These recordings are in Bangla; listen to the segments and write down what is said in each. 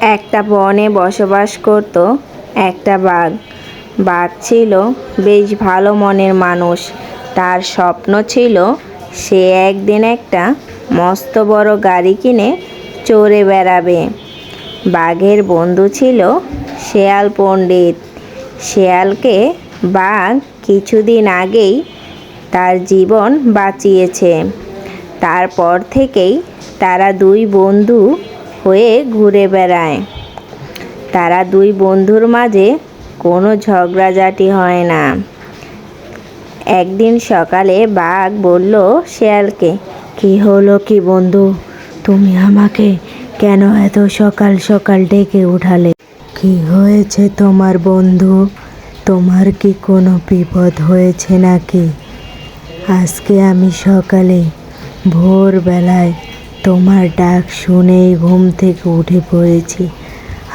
একটা বনে বসবাস করত একটা বাঘ। বাঘ ছিল বেশ ভালো মনের মানুষ। তার স্বপ্ন ছিল সে একদিন একটা মস্ত বড় গাড়ি কিনে চড়ে বেড়াবে। বাঘের বন্ধু ছিল শেয়াল পণ্ডিত। শেয়ালকে বাঘ কিছুদিন আগেই তার জীবন বাঁচিয়েছে। তারপর থেকেই তারা দুই বন্ধু হয়ে ঘুরে বেড়ায়। তারা দুই বন্ধুর মাঝে কোনো ঝগড়াঝাটি হয় না। একদিন সকালে বাঘ বলল, শেয়ালকে, কি হলো কি বন্ধু? তুমি আমাকে কেন এত সকাল সকাল ডেকে উঠালে? কি হয়েছে তোমার বন্ধু? তোমার কি কোনো বিপদ হয়েছে নাকি? আজকে আমি সকালে ভোরবেলায় তোমার ডাক শুনেই ঘুম থেকে উঠে পড়েছি।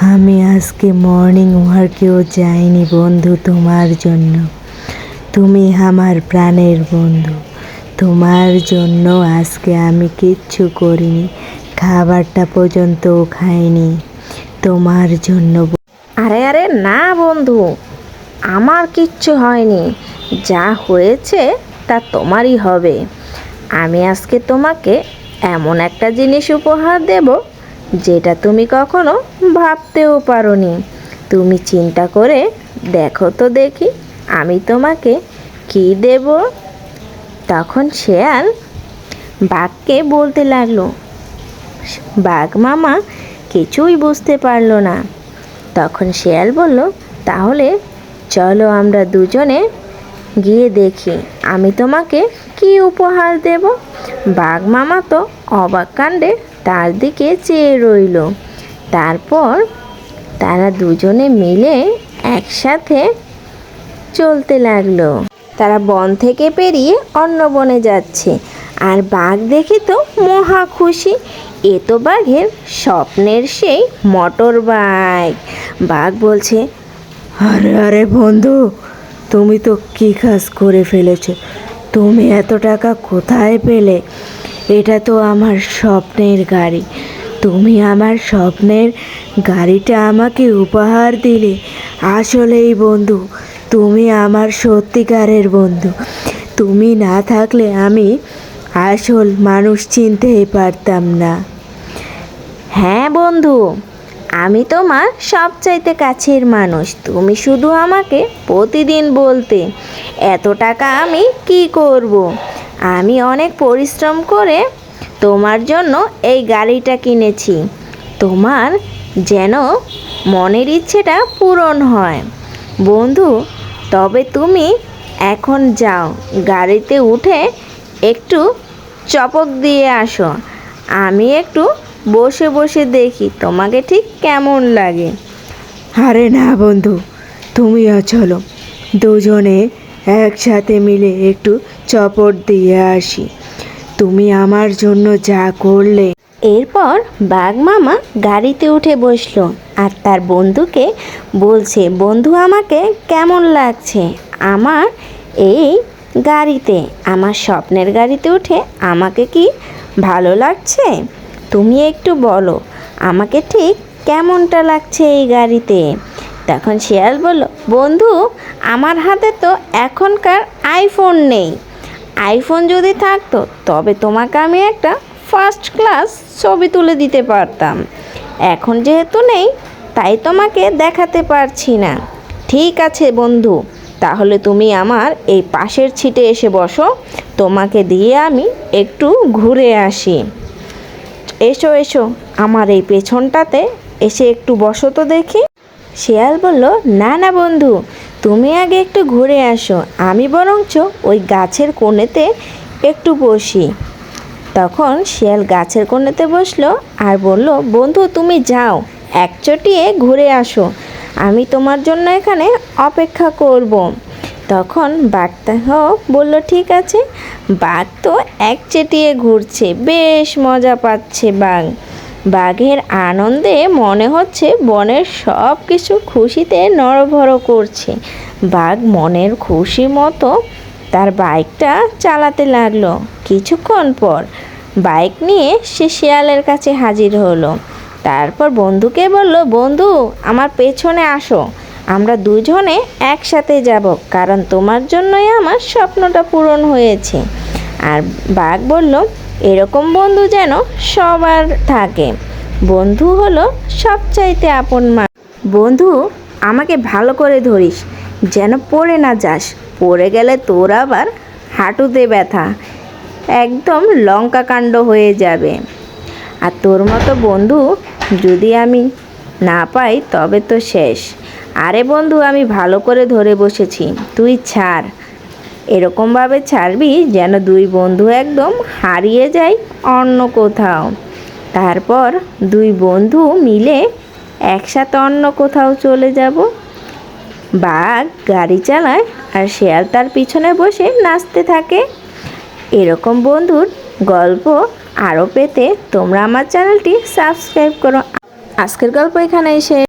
আমি আজকে মর্নিং ওয়ার্কেও যাইনি বন্ধু তোমার জন্য। তুমি আমার প্রাণের বন্ধু। তোমার জন্য আজকে আমি কিচ্ছু করিনি। খাবারটা পর্যন্তও খাইনি। তোমার জন্য আরে আরে না বন্ধু, আমার কিচ্ছু হয়নি। যা হয়েছে তা তোমারই হবে। আমি আজকে তোমাকে এমন একটা জিনিস উপহার দেব যেটা তুমি কখনো ভাবতেও পারোনি। তুমি চিন্তা করে দেখো তো দেখি আমি তোমাকে কি দেব। তখন শেয়াল বাঘকে বলতে লাগল, বাঘ মামা, কিছুই বুঝতে পারল না। তখন শেয়াল বলল, তাহলে চলো আমরা দুজনে গিয়ে দেখি, আমি তোমাকে কি উপহার দেব? বাঘ মামা তো অবাক কাণ্ডে তার দিকে চেয়ে রইল। তারপর তারা দুজনে মিলে একসাথে চলতে লাগল। তারা বন থেকে পেরিয়ে অন্য বনে যাচ্ছে। আর বাঘ দেখে তো মহা খুশি। এ তো বাঘের স্বপ্নের সেই মোটর বাইক বাঘ বলছে, আরে আরে বন্ধু তুমি তো কী কাজ করে ফেলেছ? তুমি এত টাকা কোথায় পেলে? এটা তো আমার স্বপ্নের গাড়ি। তুমি আমার স্বপ্নের গাড়িটা আমাকে উপহার দিলে। আসলেই বন্ধু, তুমি আমার সত্যিকারের বন্ধু। তুমি না থাকলে আমি আসল মানুষ চিনতেই পারতাম না। হ্যাঁ বন্ধু। আমি তোমার সবচাইতে কাছের মানুষ। তুমি শুধু আমাকে প্রতিদিন বলতে, এত টাকা আমি কি করব। আমি অনেক পরিশ্রম করে তোমার জন্য এই গাড়িটা কিনেছি। তোমার যেন মনের ইচ্ছেটা পূরণ হয়। বন্ধু, তবে তুমি এখন যাও, গাড়িতে উঠে একটু চপক দিয়ে আসো। আমি একটু বসে বসে দেখি তোমাকে ঠিক কেমন লাগে। আরে না বন্ধু তুমিও চলো। দুজনে একসাথে মিলে একটু চপট দিয়ে আসি। তুমি আমার জন্য যা করলে। এরপর বাঘ মামা গাড়িতে উঠে বসল আর তার বন্ধুকে বলছে বন্ধু আমাকে কেমন লাগছে? আমার এই গাড়িতে আমার স্বপ্নের গাড়িতে উঠে আমাকে কি ভালো লাগছে? তুমি একটু বলো, আমাকে ঠিক কেমনটা লাগছে এই গাড়িতে? তখন শিয়াল বলল, বন্ধু, আমার হাতে তো এখনকার আইফোন নেই। আইফোন যদি থাকতো, তবে তোমাকে আমি একটা ফার্স্ট ক্লাস ছবি তুলে দিতে পারতাম। এখন যেহেতু নেই, তাই তোমাকে দেখাতে পারছি না। ঠিক আছে, বন্ধু, তাহলে তুমি আমার এই পাশের ছিটে এসে বসো, তোমাকে দিয়ে আমি একটু ঘুরে আসি। এসো এসো। আমার এই পেছনটাতে এসে একটু বসো তো দেখি। শিয়াল বলল, না না বন্ধু, তুমি আগে একটু ঘুরে আসো। আমি বরঞ্চ ওই গাছের কোণেতে একটু বসি। তখন শিয়াল গাছের কোণেতে বসল আর বলল, বন্ধু, তুমি যাও এক চটিয়ে ঘুরে আসো। আমি তোমার জন্য এখানে অপেক্ষা করব। তখন বাঘটাও বলল, ঠিক আছে। বাঘ তো এক চেটিয়ে ঘুরছে, বেশ মজা পাচ্ছে বাঘ। বাঘের আনন্দে মনে হচ্ছে বনের সব কিছু খুশিতে নড়বড় করছে। বাঘ মনের খুশি মতো তার বাইকটা চালাতে লাগল। কিছুক্ষণ পর বাইক নিয়ে সে শিয়ালের কাছে হাজির হলো। তারপর বন্ধুকে বলল, বন্ধু, আমার পেছনে আসো। আমরা দুজনে একসাথে যাব, কারণ তোমার জন্যই আমার স্বপ্নটা পূরণ হয়েছে। আর বাঘ বলল, এরকম বন্ধু যেন সবার থাকে। বন্ধু হলো সবচাইতে আপন মা বন্ধু, আমাকে ভালো করে ধরিস, যেন পড়ে না যাস। পড়ে গেলে তোর আবার হাঁটুতে ব্যথা, একদম লঙ্কা কাণ্ড হয়ে যাবে। আর তোর মতো বন্ধু যদি আমি না পাই, তবে তো শেষ। আরে বন্ধু, আমি ভালো করে ধরে বসেছি। তুই ছাড়। এরকমভাবে ছাড়বি যেন দুই বন্ধু একদম হারিয়ে যায় অন্য কোথাও। তারপর দুই বন্ধু মিলে একসাথে অন্য কোথাও চলে যাব। বাঘ গাড়ি চালায় আর শেয়াল তার পিছনে বসে নাচতে থাকে। এরকম বন্ধুর গল্প আরও পেতে তোমরা আমার চ্যানেলটি সাবস্ক্রাইব করো। আজকের গল্প এখানে এসে